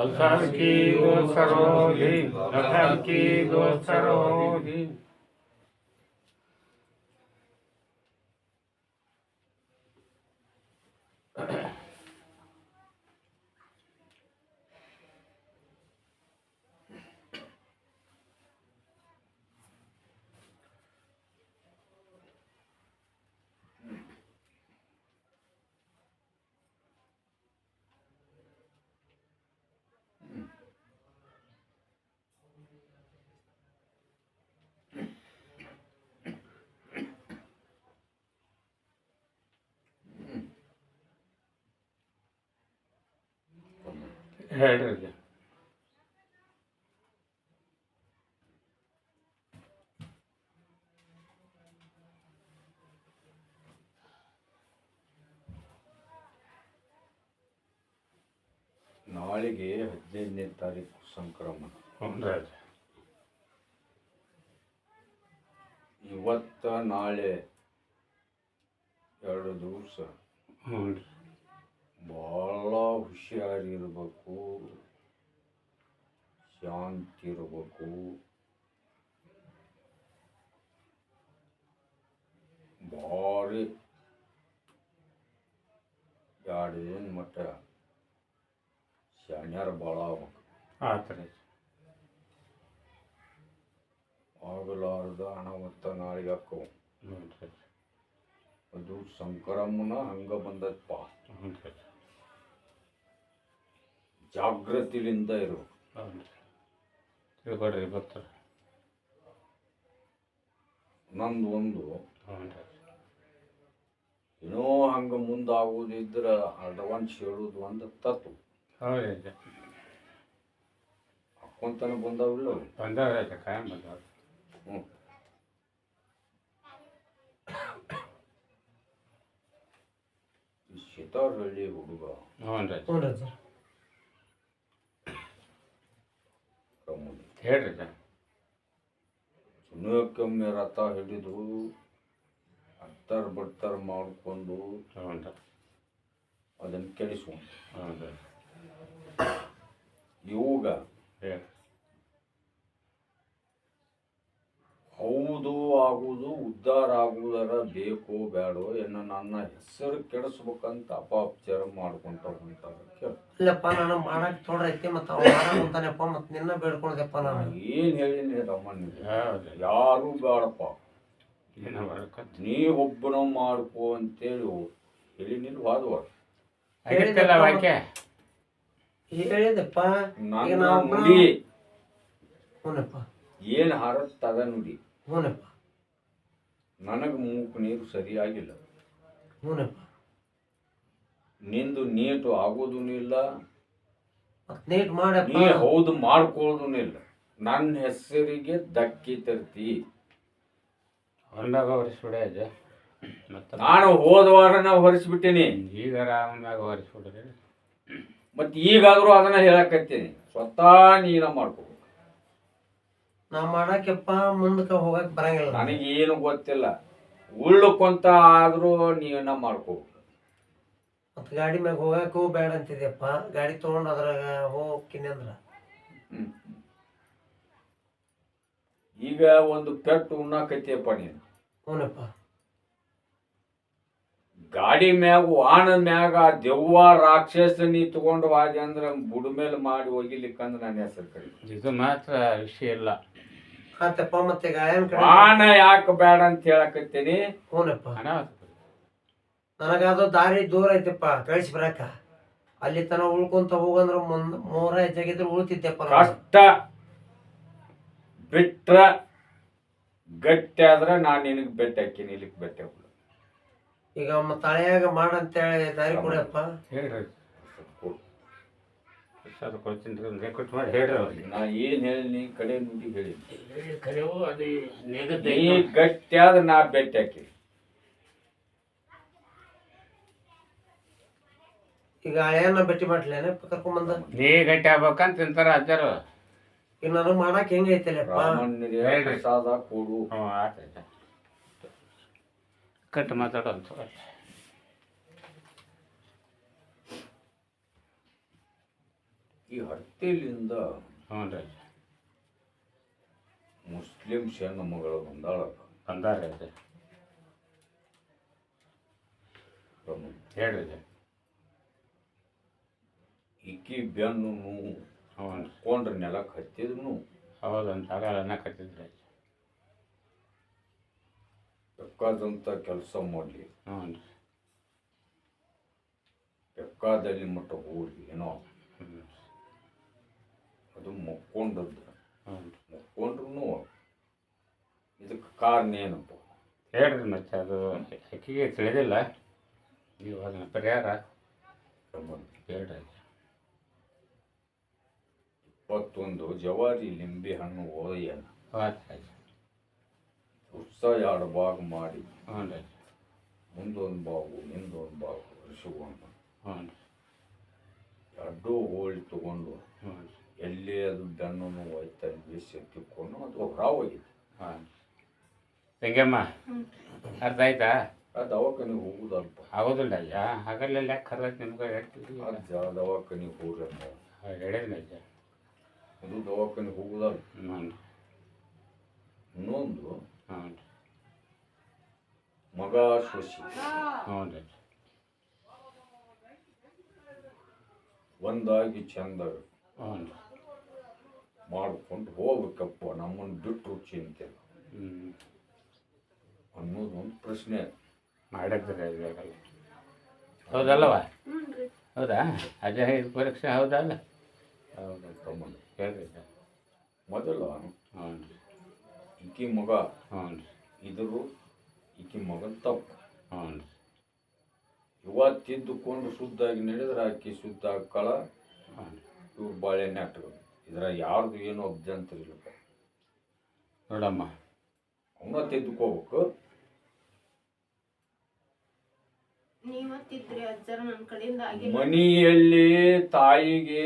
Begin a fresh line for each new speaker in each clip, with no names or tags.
الفهم کی گو سرو دی الفهم کی گو سرو دی ಹೇಳ್ರಿ.
ನಾಳೆಗೆ ಹದಿನೈದನೇ ತಾರೀಕು ಸಂಕ್ರಮಣ. ಇವತ್ತ ನಾಳೆ ಎರಡು ದಿವಸ.
ಹ್ಞೂ
ಭಾಳ ಹುಷಾರಿರ್ಬೇಕು ಶಾಂತಿ ಇರಬೇಕು ಭಾರಿ. ಎರಡು ದಿನ ಮಟ್ಟ? ಶಾಣ್ಯಾರ ಭಾಳ ಆಗ್ಬೇಕು.
ಆತು ರೀ.
ಆಗಲಾರ್ದ ಅನಾಹುತ ನಾಳೆಗೆ ಹಾಕವು ಅದು ಸಂಕ್ರಮಣ ಹಂಗ ಬಂದಪ್ಪ
ಹ್ಞೂ
ಜಾಗೃತಿಲಿಂದ ಇರು.
ಹ್ಞೂ ರೀ ತಿಳ್ಕೊಡ್ರಿ ಬರ್ತಾರೆ.
ನಂದು ಒಂದು.
ಹ್ಞೂ ರೀ
ಏನೋ ಹಂಗ ಮುಂದಾಗುವುದಿದ್ರೆ ಅಡ್ವಾನ್ಸ್ ಹೇಳುದು ಒಂದು ತತ್ವ.
ಹೌದು
ಹಾಕೊಂತಾನೆ ಬಂದಾವಿಲ್ಲ.
ಬಂದವ್ರೆ ಕಾಯಂ ಬಂದವ್ರೆ.
ಹ್ಮ್. ಈ ಹುಡುಗ.
ಹ್ಞೂ ರೀ
ಹ್ಞೂ ರೀ ಸರ್
ಹೇಳ್ರಿ
ಸುನಕಮ್ಮೆ ರಥ ಹಿಡಿದು ಅತ್ತರ್ ಬಡ್ತರ್ ಮಾಡಿಕೊಂಡು ಅದನ್ನು ಕೆಡಿಸ್ಕೊಂಡು.
ಹ್ಞೂ ರೀ
ಇವಾಗ
ಹೇಳಿ
ಹೌದು ಆಗುವುದು ಉದ್ಧಾರ ಆಗುವುದರ ಬೇಕೋ ಬೇಡೋ ಎನ್ನ ನನ್ನ ಹೆಸರು ಕೆಡಿಸ್ಬೇಕಂತ ಅಪಾಪಚಾರ ಮಾಡ್ಕೊಂತ ಹೊಂಟಾರ.
ಇಲ್ಲಪ್ಪ ನಾನು ಮಾಡಕ್ ತೊಡ್ರೈತಿ ಮತ್ತೆ ಮತ್ತು ಅವ ಮಾಡಕ್ ಅಂತಾನೆಪ್ಪ ಮತ್ತು ನಿನ್ನ ಬೇಡ್ಕೊಳ್ದೆಪ್ಪ ನಾನು.
ಏನ್ ಹೇಳಿನಿ ರಮಣ್ಣ
ಹೌದು
ಯಾರು ಬೇಡಪ್ಪ. ನೀ ಒಬ್ಬನ ಮಾಡ್ಕೋ ಅಂತೇಳಿ ಹೇಳಿ ನಿನ್ ವಾದವ
ಹೇಳಿದಪ್ಪ ಹ್ಞೂನಪ್ಪ.
ಏನ್ ಹರತ್ ಅದ ನುಡಿ?
ಹ್ಞೂನಪ್ಪ
ನನಗೆ ಮೂಕು ನೀರು ಸರಿಯಾಗಿಲ್ಲ.
ಹ್ಞೂನಪ್ಪ
ನಿಂದು ನೀಟು ಆಗೋದೂ ಇಲ್ಲ.
ಮತ್ತು ನೀಟ್ ಮಾಡಪ್ಪ.
ನೀ ಹೌದು ಮಾಡ್ಕೊಳ್ಳೋದೂ ಇಲ್ಲ. ನನ್ನ ಹೆಸರಿಗೆ ದಕ್ಕಿ ತರ್ತಿ.
ಹೊಲ್ದಾಗ ಹೊರಿಸ್ಬಿಡೆ ಅಜ್ಜ. ಮತ್ತೆ
ನಾನು ಹೋದ ವಾರನ ಹೊರಿಸ್ಬಿಟ್ಟೇನಿ.
ಈಗ ಮ್ಯಾಗ ಹೊರಿಸ್ಬಿಡ್ರಿ.
ಮತ್ತೆ ಈಗಾದರೂ ಅದನ್ನ ಹೇಳಕತ್ತೀನಿ. ಸ್ವತಃ ನೀನ ಮಾಡ್ಕೋ.
ನಾ ಮಾಡಕ್ಕೆಪ್ಪ ಮುಂದಕ್ಕೆ ಹೋಗಕ್ ಬರಂಗಿಲ್ಲ.
ನನಗೇನು ಗೊತ್ತಿಲ್ಲ. ಉಳ್ಳಕ್ಕೊಂತ ಆದ್ರೂ ನೀನ ಮಾಡ್ಕೋ.
ಮತ್ತು ಗಾಡಿ ಮ್ಯಾಗ ಹೋಗಕ್ಕೂ ಬೇಡ ಅಂತಿದ್ಯಪ್ಪ. ಗಾಡಿ ತೊಗೊಂಡು ಅದ್ರಾಗ ಹೋಗ್ತೀನಿ ಅಂದ್ರ.
ಹ್ಮ್. ಈಗ ಒಂದು ಪೆಟ್ಟು ಉಣ್ಣಾಕತ್ತೀಯಪ್ಪ ನೀನು.
ಹ್ಞೂನಪ್ಪ
ಗಾಡಿ ಮ್ಯಾಗ ವಾಹನ ಮ್ಯಾಗ ದೆವ್ವ ರಾಕ್ಷಸ ನೀ ತಗೊಂಡು ವಾಜ ಅಂದ್ರ ಬುಡ ಮೇಲೆ ಮಾಡಿ ಹೋಗಿಲಿಕ್ಕಂದ್ರೆ ನನ್ನ ಹೆಸರು ಕರಿ
ಇದು ಮಾತ್ರ ವಿಷಯ ಇಲ್ಲ.
ಆತಪ್ಪ ಮತ್ತೆ ಗಾಯನ ಕಡೆ?
ವಾಹನ ಯಾಕೆ ಬೇಡ ಅಂತ ಹೇಳಕತ್ತೀನಿ?
ಹ್ಞೂನಪ್ಪ
ಅನಾಹುತ
ನನಗದು ದಾರಿ ದೂರ ಐತಿಪ್ಪ ಕಳಿಸಿ ಬರಾಕ. ಅಲ್ಲಿ ತನ ಉಳ್ಕೊಂತ ಹೋಗಂದ್ರ ಮುಂದ್ ಮೂರ ಹೆಚ್ಚಾಗಿದ್ರೆ ಉಳ್ತಿದ್ದೆಪ್ಪ ನಾನು.
ಕಷ್ಟ ಬಿಟ್ರ ಗಟ್ಟಿ ಆದ್ರೆ ನಾನು ನಿನಗೆ ಬೆಟ್ಟ ಹಾಕಿನಿ ಇಲ್ಲಿಗೆ ಬೆಟ್ಟ ಹಾಕ್ಬಿಡು.
ಈಗ ಮತ್ತೆ ಹಳೆಯಾಗ ಮಾಡಂತೇಳಿ ದಾರಿ ಕೊಡಪ್ಪ.
ಹೇಳ್ರಿ. ಕೊಡ್ತೀನಿ ರೀ ಒಂದು ರೆಕಾರ್ಡ್ ಮಾಡಿ ಹೇಳ್ರಿ ಅವ್ರಿಗೆ.
ನಾ ಏನು ಹೇಳಿ ಕಡೆ ನುಡಿ ಹೇಳಿ
ಕರೆವು ಅದು
ಗಟ್ಟಿಯಾದ ನಾ ಬೆಟ್ಟ ಹಾಕಿ.
ಈಗ ಹಳೆಯನ್ನ ಭೇಟಿ ಮಾಡ್ಲೇನಪ್ಪ ಕರ್ಕೊಂಬಂದ
ನೀ ಗಟ್ಟಿ ಆಗ್ಬೇಕಂತ ತಿಂತಾರ ಅಜ್ಜರು.
ಈಗ ಮಾಡಕ್ಕೆ ಮಾಡಕ್ ಹೆಂಗೈತಲ್ಲಪ್ಪ?
ಹೇಳ್ರಿ.
ಪ್ರಸಾದ ಕೊಡು.
ಹ್ಞೂ ಆಯ್ತು ಕಟ್ಟು ಮಾತಾಡೋಂತ
ಈ ಹಟ್ಟಿಲಿಂದ ಮುಸ್ಲಿಂ
ಹ್ಞೂ ರೀ.
ಮುಸ್ಲಿಮ್ಸ್ ಹೆಣ್ಣು ಮಗಳು ಬಂದಾಳ
ಬಂದಾರ
ಹೇಳಿದೆ.
ಹೇಳ್ರಿ
ಈಕಿ ಬೆನ್ನು ನೋವು ಕೊಂಡ್ರೆ ನೆಲಕ್ಕೆ ಹತ್ತಿದ್ರು
ಹೌದಂತ ಆಗಲ್ಲ
ಬೇಕಾದಂಥ ಕೆಲಸ ಮಾಡಲಿ.
ಹ್ಞೂ
ಬೇಕಾದಲ್ಲಿ ಮಟ್ಟ ಹೋಗಿ ಏನೋ.
ಹ್ಞೂ
ಅದು ಮಕ್ಕೊಂಡದ್ದು. ಮಕ್ಕೊಂಡ್ರು ಇದಕ್ಕೆ ಕಾರಣ ಏನಪ್ಪ?
ಹೇಳ್ರಿ ಮತ್ತೆ ಅದು ಅಕ್ಕಿಗೆ ತಿಳಿದಿಲ್ಲ. ನೀವು ಅದನ್ನ ಪರಿಹಾರ. ಹೇಳ್ರಿ
ಇಪ್ಪತ್ತೊಂದು ಜವಾರಿ ಲಿಂಬೆ ಹಣ್ಣು ಓದಯ್ಯನ
ಆಯ್ತು. ಅಜ್ಜ
ಉತ್ಸಾಹ ಎರಡು ಭಾಗ ಮಾಡಿ
ಹಾಂ ರೀ
ಮುಂದೊಂದು ಬಾವು ಹಿಂದೊಂದು ಬಾವು ಋಷಿಗೊಂಡು
ಹ್ಞೂ ರೀ
ಎರಡೂ ಹೋಳಿ ತಗೊಂಡು
ಹ್ಞೂ ರೀ
ಎಲ್ಲಿ ಅದು ಬೆನ್ನು ಒಯ್ತಲ್ಲಿ ಬೇಸಿ ತಿಕ್ಕೊಂಡು ಅದು ಹೊರ
ಹಾಂ ಹೆಂಗಮ್ಮ? ಅರ್ಧ ಆಯ್ತಾ?
ಆ ದವಾಖಾನಿಗೆ ಹೋಗುದಲ್ಪ.
ಆಗೋದಿಲ್ಲ ಅಯ್ಯ. ಹಾಗಲ್ಲ ಯಾಕೆ ಕರ್ದೈತೆ ನಿಮ್ಗೆ? ಹೇಳ್ತೀವಿ
ಆ ಜ ದವಾಖಾನಿಗೆ ಹೋಗ್ರಿ ಅಂತ
ಹೇಳಿದ್ನ ಅಜ್ಜ.
ಅದು ದವಾಖಾನಿಗೆ ಹೋಗುದಲ್ಲ.
ಹ್ಞೂ
ಇನ್ನೊಂದು
ಹ್ಞೂ ರೀ
ಮಗ ಶೋಷಿ.
ಹ್ಞೂ ರೀ
ಒಂದಾಗಿ ಚಂದ
ಹ್ಞೂ ರೀ
ಮಾಡ್ಕೊಂಡು ಹೋಗ್ಬೇಕಪ್ಪ ನಮ್ಮನ್ನು ಬಿಟ್ಟು ಚಿಂತೆ.
ಹ್ಞೂ
ಅನ್ನೋದು ಒಂದು ಪ್ರಶ್ನೆ.
ಮಾಡಕ್ಕೆ ಇವಾಗಲ್ಲ. ಹೌದಲ್ಲವ? ಹೌದಾ? ಅಜಯ್ ಇದು ಪರೀಕ್ಷೆ ಹೌದಲ್ಲ? ಹೌದು
ತಮ್ಮ
ಹೇಳ್ರಿ ಅಜ್ಜ ಹ್ಞೂ ರೀ
ಈಕಿ ಮಗ.
ಹ್ಞೂ ರೀ
ಇದ್ರು ಈಕಿ ಮಗನ ತಪ್ಪು.
ಹ್ಞೂ ರೀ
ಇವತ್ತಿದ್ದುಕೊಂಡು ಶುದ್ಧಾಗಿ ನಡೆದ್ರೆ ಆಕಿ ಶುದ್ಧ ಆಕಳ
ಹ್ಞೂ ರೀ
ಇವ್ರು ಬಾಳೆ ನೆಟ್ಟಗಳು ಇದ್ರ ಯಾರ್ದು ಏನು ಅಭ್ಯಂತರ ಇಲ್ಲ
ನೋಡಮ್ಮ.
ಅವನ
ತಿದ್ದುಕೋಬೇಕು
ಮನೆಯಲ್ಲಿ ತಾಯಿಗೆ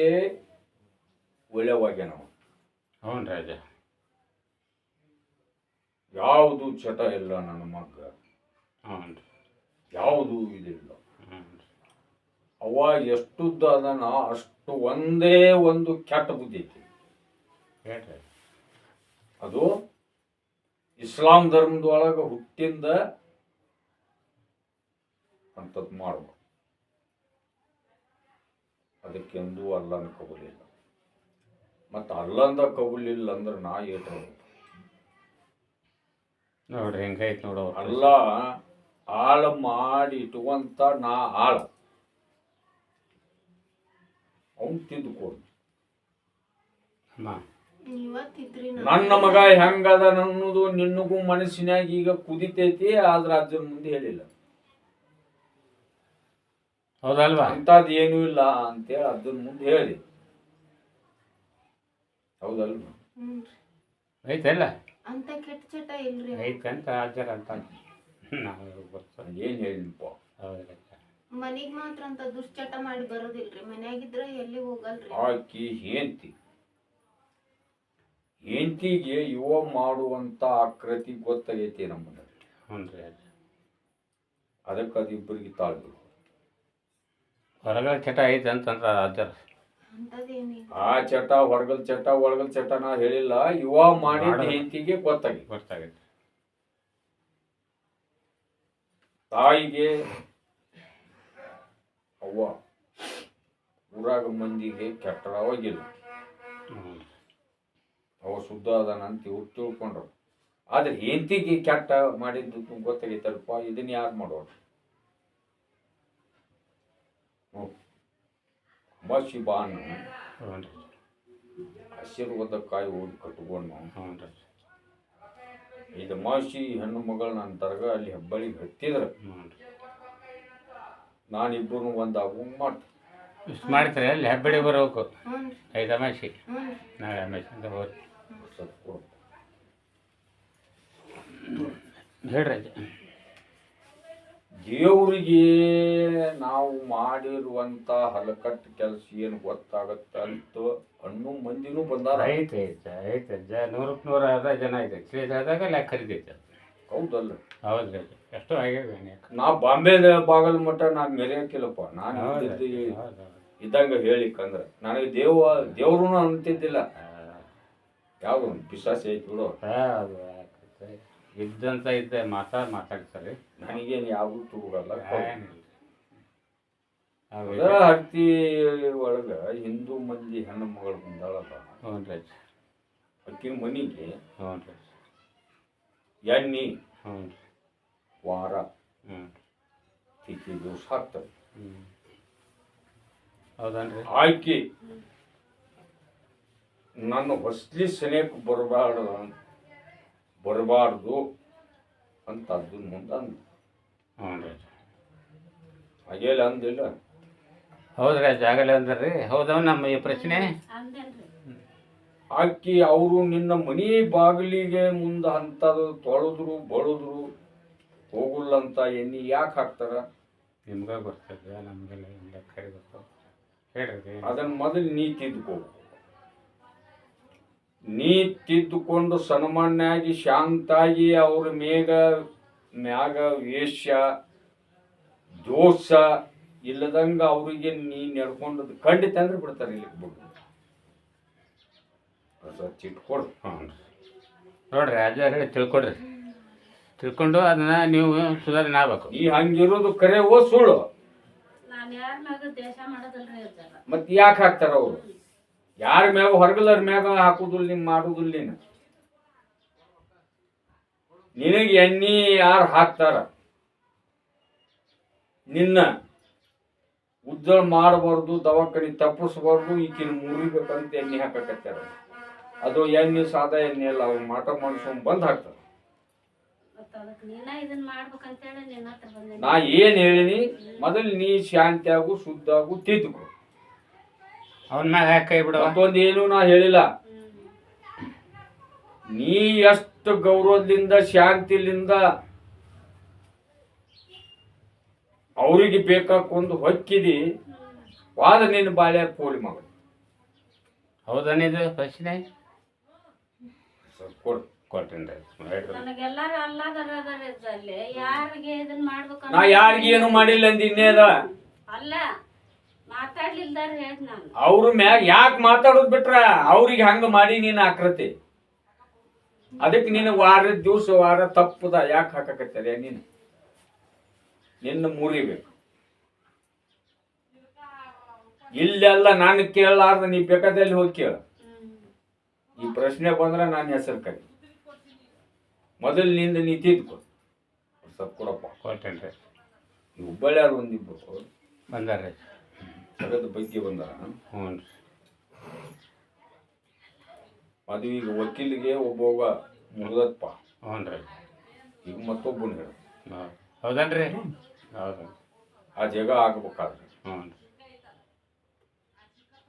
ಒಳ್ಳೆವಾಗ್ಯ ನಾವು
ಹ್ಞೂ ರಾಜ
ಯಾವುದು ಚಟ ಇಲ್ಲ ನನ್ನ ಮಗ.
ಹ್ಞೂ ರೀ
ಯಾವುದು ಇದಿಲ್ಲ. ಅವ ಎಷ್ಟುದ್ದ ಅದನ್ನ ಅಷ್ಟು ಒಂದೇ ಒಂದು ಕೆಟ್ಟ ಬುದ್ಧಿ ಐತಿ. ಅದು ಇಸ್ಲಾಂ ಧರ್ಮದೊಳಗೆ ಹುಟ್ಟಿಂದ ಅಂತದ್ ಮಾಡುವ ಅದಕ್ಕೆಂದೂ ಅಲ್ಲನ ಕಬಲಿಲ್ಲ ಮತ್ತು ಅಲ್ಲಂದ ಕಬಲಿಲ್ಲ ಅಂದ್ರೆ ನಾ ಏಟ
ನೋಡ್ರಿ ಹೆಂಗೈತೆ ನೋಡೋ
ಅಲ್ಲ ಹಾಳು ಮಾಡಿ ಇಟ್ಟುವಂತ ನಾ ಹಾಳು. ಅವನ್
ನೀವತ್ತಿದ್ರಿ
ನನ್ನ ಮಗ ಹೆಂಗದ ಅನ್ನೋದು ನಿನ್ನಗೂ ಮನಸ್ಸಿನಾಗ ಈಗ ಕುದಿತೈತಿ ಆದ್ರೆ ಅದ್ರ ಮುಂದೆ ಹೇಳಿಲ್ಲ.
ಹೌದಲ್ವಾ?
ಅಂತದ್ ಏನೂ ಇಲ್ಲ ಅಂತೇಳಿ ಅದ್ರ ಮುಂದೆ ಹೇಳಿ. ಹೌದಲ್ವಾ?
ಹ್ಞೂ
ಐತಲ್ಲ?
ಅಂತ ಕೆಟ್ಟ ಚಟ ಇಲ್ರಿ
ಐತಂತ ಅಜ್ಜರ ಅಂತ ನಾವು ಗೊತ್ತು
ಏನು ಹೇಳಿನಪ್ಪ
ಹೌದ್ರಿ
ಮನಿಗ್ ಮಾತ್ರ ಅಂತ ದುಶ್ಚಟ ಮಾಡಿ ಬರೋದಿಲ್ರಿ. ಮನ್ಯಾಗಿದ್ರ ಎಲ್ಲಿ ಹೋಗಲ್ರಿ?
ಆಕಿ ಹೆಂಡತಿ. ಹೆಂಡತಿಗೆ ಯುವ ಮಾಡುವಂತ ಆಕೃತಿ ಗೊತ್ತಾಗೈತಿ ನಮ್ಮನ್ನ
ಹ್ಞೂ ರೀ
ಅದಕ್ಕೆ ಅದು ಇಬ್ಬರಿಗೆ ತಾಳ್ಬೇಕು
ಹೊರಗಡೆ ಚಟ ಐತೆ ಅಂತಂದ್ರೆ ಅಜ್ಜರ
ಅಂತದೇನಿಲ್ಲ
ಆ ಚಟ ಹೊರಗಲ್ ಚಟ ಒಳಗಲ್ ಚಟ ನಾ ಹೇಳಿಲ್ಲ ಯುವ ಮಾಡಿದ
ಮಾಡೋದು.
ಹೆಂಡತಿಗೆ ಗೊತ್ತಾಗೈತಿ
ಗೊತ್ತಾಗೈತೆ.
ತಾಯಿಗೆ ಅವ್ವ ಊರಾಗ ಮಂದಿಗೆ
ಕೆಟ್ಟಡವಾಗಿಲ್ಲ
ಅವ ಶುದ್ಧ ಅದಾನಂತ ಇವ್ರು ತಿಳ್ಕೊಂಡ್ರು. ಆದ್ರೆ ಹೆಂಡತಿಗೆ ಕೆಟ್ಟ ಮಾಡಿದ್ದು ಗೊತ್ತಾಗೈತಲ್ಪ ಇದನ್ನ ಯಾರು ಮಾಡೋರು ಅಮಾಶಿ ಬಾನು.
ಹ್ಞೂ ರೀ
ಆಶೀರ್ವಾದ ಕಾಯಿ ಹೋಗಿ ಕಟ್ಕೊಂಡು.
ಹ್ಞೂ ರೀ
ಇದು ಮಾಸಿ ಹೆಣ್ಣು ಮಗಳು ನನ್ನ ತರಗ ಅಲ್ಲಿ ಹೆಬ್ಬಳಿಗೆ ಹತ್ತಿದ್ರೆ.
ಹ್ಞೂ ರೀ
ನಾನಿಬ್ಬರು ಒಂದು ಆಗುವಂಗೆ ಮಾಡ್ತೀನಿ
ಇಷ್ಟು ಮಾಡ್ತೀರಿ ಅಲ್ಲಿ ಹೆಬ್ಬಳಿ ಬರಬೇಕು.
ಹ್ಞೂ
ಐದು ಅಮಾಸಿ.
ನಾಳೆ
ನಾಳೆ ಅಂತ ಹೋಗಿ. ಹೇಳ್ರಿ
ದೇವರಿಗೆ ನಾವು ಮಾಡಿರುವಂತ ಹಲಕಟ್ಟು ಕೆಲಸ ಏನು ಗೊತ್ತಾಗತ್ತೆ ಅಂತ ಅನ್ನೋ ಮಂದಿನೂ ಬಂದಾರ.
ಐತೆ ಐತೆ ಐತೆ ಜ ನೂರಕ್ಕೆ ನೂರ ಅದ ಜನ ಐತೆ ಆದಾಗ ಲೆಕ್ಕ ಖರೀದೈತೆ
ಹೌದಲ್ಲ
ಹೌದ್ರಿ ಎಷ್ಟು ಆಗ್ಯಾವ
ನಾ ಬಾಂಬೆ ಬಾಗಲ್ ಮಠ ನಾನು ಮೆರೆಯಕ್ಕಿಲ್ಲಪ್ಪ ನಾನು ಇದ್ದಂಗೆ ಹೇಳಿಕಂದ್ರ. ನನಗೆ ದೇವ ದೇವ್ರು ಅಂತಿದ್ದಿಲ್ಲ. ಯಾವ್ದು ಪಿಶಾಸಿ ಐತಿ ಬಿಡು.
ಇದ್ದಂತ ಇದ್ದೆ ಮಾತಾಡ್ ಮಾತಾಡ್ತಾರೆ.
ನನಗೇನು ಯಾವುದು ತೂಗಲ್ಲ. ಹತ್ತಿ ಒಳಗೆ ಹಿಂದೂ ಮಂದಿ ಹೆಣ್ಣು ಮಗಳು ಬಂದಾಳಲ್ಲ
ಹ್ಞೂ ರೀ
ಅಕ್ಕಿನ ಮನಿಗೆ
ಹ್ಞೂ ರೀ
ಎಣ್ಣಿ
ಹ್ಞೂ ರೀ
ವಾರ
ಹ್ಞೂ
ತಿಕ್ಕಿ ದಿವಸ ಹಾಕ್ತವೆ
ಹ್ಞೂ ಹೌದನ್ರಿ
ಆಯ್ಕೆ ನನ್ನ ಹೊಸ್ಲಿ ಸನೇಕ ಬರಬಾರ್ದು ಬರಬಾರ್ದು ಅಂತ ಅದು ಮುಂದೆ ಅಂದ
ಹ್ಞೂ ರೀ
ಹಾಗೇಲ ಅಂದಿಲ್ಲ.
ಹೌದ್ರಿ ಜಾಗಲೇ ಅಂದ್ರಿ. ಹೌದವ ನಮ್ಮ ಈ ಪ್ರಶ್ನೆ?
ಆಕಿ ಅವರು ನಿನ್ನ ಮನಿ ಬಾಗಿಲಿಗೆ ಮುಂದೆ ಅಂತದು ತೊಳೆದ್ರು ಬಳದ್ರು ಹೋಗುಲ್ಲಂತ ಎಣ್ಣೆ ಯಾಕೆ ಹಾಕ್ತಾರ?
ನಿಮ್ಗೆ ಗೊತ್ತದ ನಮಗೆಲ್ಲ ಇಲ್ಲ ಕರೆ ಗೊತ್ತು? ಹೇಳ್ರಿ
ಅದನ್ನ ಮೊದಲು ನೀ ತಿದ್ದುಕೋ ನೀ ತಿದ್ದುಕೊಂಡು ಸನ್ಮಾನ್ಯಾಗಿ ಶಾಂತಾಗಿ ಅವ್ರ ಮೇಗ ಮ್ಯಾಗ ವೇಷ್ಯ ದೋಷ ಇಲ್ಲದಂಗ ಅವರಿಗೆ ನೀ ನಡ್ಕೊಂಡದ್ದು ಖಂಡಿತ ಅಂದ್ರೆ ಬಿಡ್ತಾರೆ ಇಲ್ಲಿ ಬಿಡು. ಚಿಟ್ಕೊಡು
ಹ್ಞೂ ರೀ ನೋಡ್ರಿ ಹೇಳಿ ತಿಳ್ಕೊಡ್ರಿ. ತಿಳ್ಕೊಂಡು ಅದನ್ನ ನೀವು ಸುಧಾರಣೆ ಆಗ್ಬೇಕು.
ಈ ಹಂಗಿರೋದು ಕರೆ ಓ ಸುಳ್ಳು. ಮತ್ತೆ ಯಾಕೆ ಹಾಕ್ತಾರ ಅವರು? ಯಾರ ಮ್ಯಾಗ ಹೊರಗಲರ ಮ್ಯಾಗ ಹಾಕುದಿಲ್ಲ ನೀನ್ ಮಾಡುದಿಲ್ಲ ನೀನು? ನಿನಗೆ ಎಣ್ಣಿ ಯಾರು ಹಾಕ್ತಾರ? ನಿನ್ನ ಉಜ್ಜಳ ಮಾಡಬಾರ್ದು ದವಾಖಾನೆ ತಪ್ಪಿಸ್ಬಾರ್ದು ಈಕಿನ ಮುರಿಬೇಕಂತ ಎಣ್ಣೆ ಹಾಕಕತ್ತಾರ ಅದು ಎಣ್ಣೆ ಸಾದಾ ಎಣ್ಣೆ ಅಲ್ಲ ಅವ್ರು ಮಾಟ ಮಾಡಿಸ್ಕೊಂಡ್ ಬಂದ್ ಹಾಕ್ತಾರ. ನಾ ಏನ್ ಹೇಳಿನಿ? ಮೊದಲು ನೀ ಶಾಂತಿ ಆಗು ಶುದ್ಧ ಆಗು ತಿದ್ದುಕೋ.
ಅವನ ಮ್ಯಾಗ ಯಾಕೆ ಕೈ ಬಿಡವ?
ಮತ್ತೊಂದು ಏನು ನಾ ಹೇಳಿಲ್ಲ. ನೀ ಎಷ್ಟು ಗೌರವದಿಂದ ಶಾಂತಿಲಿಂದ ಅವರಿಗೆ ಬೇಕಾಕೊಂದು ಹೊಕ್ಕಿದಿ ವಾದ ನಿನ್ನ ಬಾಳೆ ಪೋಲಿ ಮಗ
ಹೌದನಿದು ಪ್ರಶ್ನೆ?
ಕೊಡು
ಮಾಡ್ಬೇಕಂತ
ನಾ ಯಾರಿಗ ಏನು ಮಾಡಿಲ್ಲ ಅಂದ ಇನ್ನೇದ
ಅಲ್ಲ. ಮಾತಾಡ್ಲಿಲ್ದಾರ ಹೇಳ್ದ ನಾನು.
ಅವ್ರ ಮ್ಯಾಗ ಯಾಕೆ ಮಾತಾಡೋದ್ ಬಿಟ್ರ ಅವ್ರಿಗೆ ಹಂಗ ಮಾಡಿ ನೀನ್ ಆಕೃತಿ. ಅದಕ್ಕೆ ನೀನು ವಾರ ದಿವಸ ವಾರ ತಪ್ಪದ ಯಾಕೆ ಹಾಕಕತ್ತಾರೆ ನೀನು? ನಿನ್ನ ಮುರಿಬೇಕು ಇಲ್ಲೆಲ್ಲ ನಾನು ಕೇಳಲಾರ್ದ ನೀ ಬೇಕಾದಲ್ಲಿ ಹೋಗಿ ಕೇಳ. ಈ ಪ್ರಶ್ನೆ ಬಂದ್ರೆ ನಾನು ಹೆಸರು ಕರಿ. ಮೊದಲು ನಿಂದ ನೀ ತಿದ್ಕೊ ಸ್ವಲ್ಪ ಕೊಡಪ್ಪ
ಕೊಟ್ಟೇನ್ರಿ
ಹುಬ್ಬಳ್ಳಿಯಾರು ಒಂದಿಬ್ಬರು
ಬಂದಾರ್ರಿ.
ಜಗದ ಬಗ್ಗೆ ಬಂದಾರ.
ಹ್ಞೂ ರೀ
ಈಗ ವಕೀಲಿಗೆ ಒಬ್ಬೊಬ್ಬ ಮುಗ್ದಪ್ಪ
ಹ್ಞೂ ರೀ
ಈಗ ಮತ್ತೊಬ್ಬನ ಹೇಳ.
ಹೌದು. ಹೌದನ್ರಿ? ಹೌದು.
ಆ ಜಾಗ ಆಗ್ಬೇಕಾದ್ರೆ.
ಹ್ಞೂ ರೀ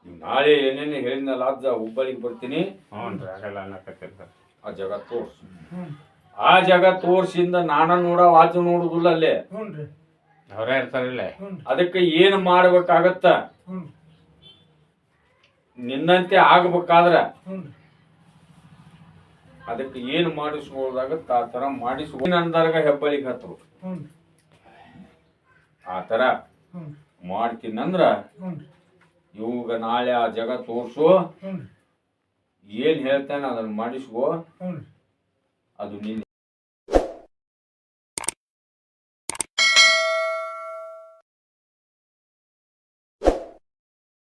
ನಾಳೆ ಏನೇನು ಹೇಳಿದ್ನಲ್ಲ ಅಜ್ಜ ಹುಬ್ಬಳ್ಳಿಗೆ ಬರ್ತೀನಿ.
ಹ್ಞೂ ರೀ ಆಗಲ್ಲ ಅನ್ನಕತ್ತಿರ್ತಾರೆ
ಆ ಜಾಗ ತೋರ್ಸು. ಆ ಜಾಗ ತೋರ್ಸಿಂದ ನಾನು ನೋಡ ವಾಚ ನೋಡುದಿಲ್ಲ ಅಲ್ಲೇ.
ಅವರೇ ಇರ್ತಾರಿಲ್ಲ
ಅದಕ್ಕೆ ಏನ್ ಮಾಡ್ಬೇಕಾಗತ್ತ? ನಿನ್ನಂತೆ ಆಗ್ಬೇಕಾದ್ರ ಅದಕ್ಕೆ ಏನ್ ಮಾಡಿಸ್ಬೋದಾಗತ್ತ? ಆ ತರ ಮಾಡಿಸ್ಬೋ ಅಂದಾಗ ಹೆಬ್ಬಳಿಗೆ ಹತ್ತು ಆ ತರ ಮಾಡ್ತೀನಂದ್ರ ಇವಾಗ ನಾಳೆ ಆ ಜಗ ತೋರ್ಸು. ಏನ್ ಹೇಳ್ತಾನೆ ಅದನ್ನ ಮಾಡಿಸ್ಕೋ ಅದು ನಿನ್ನ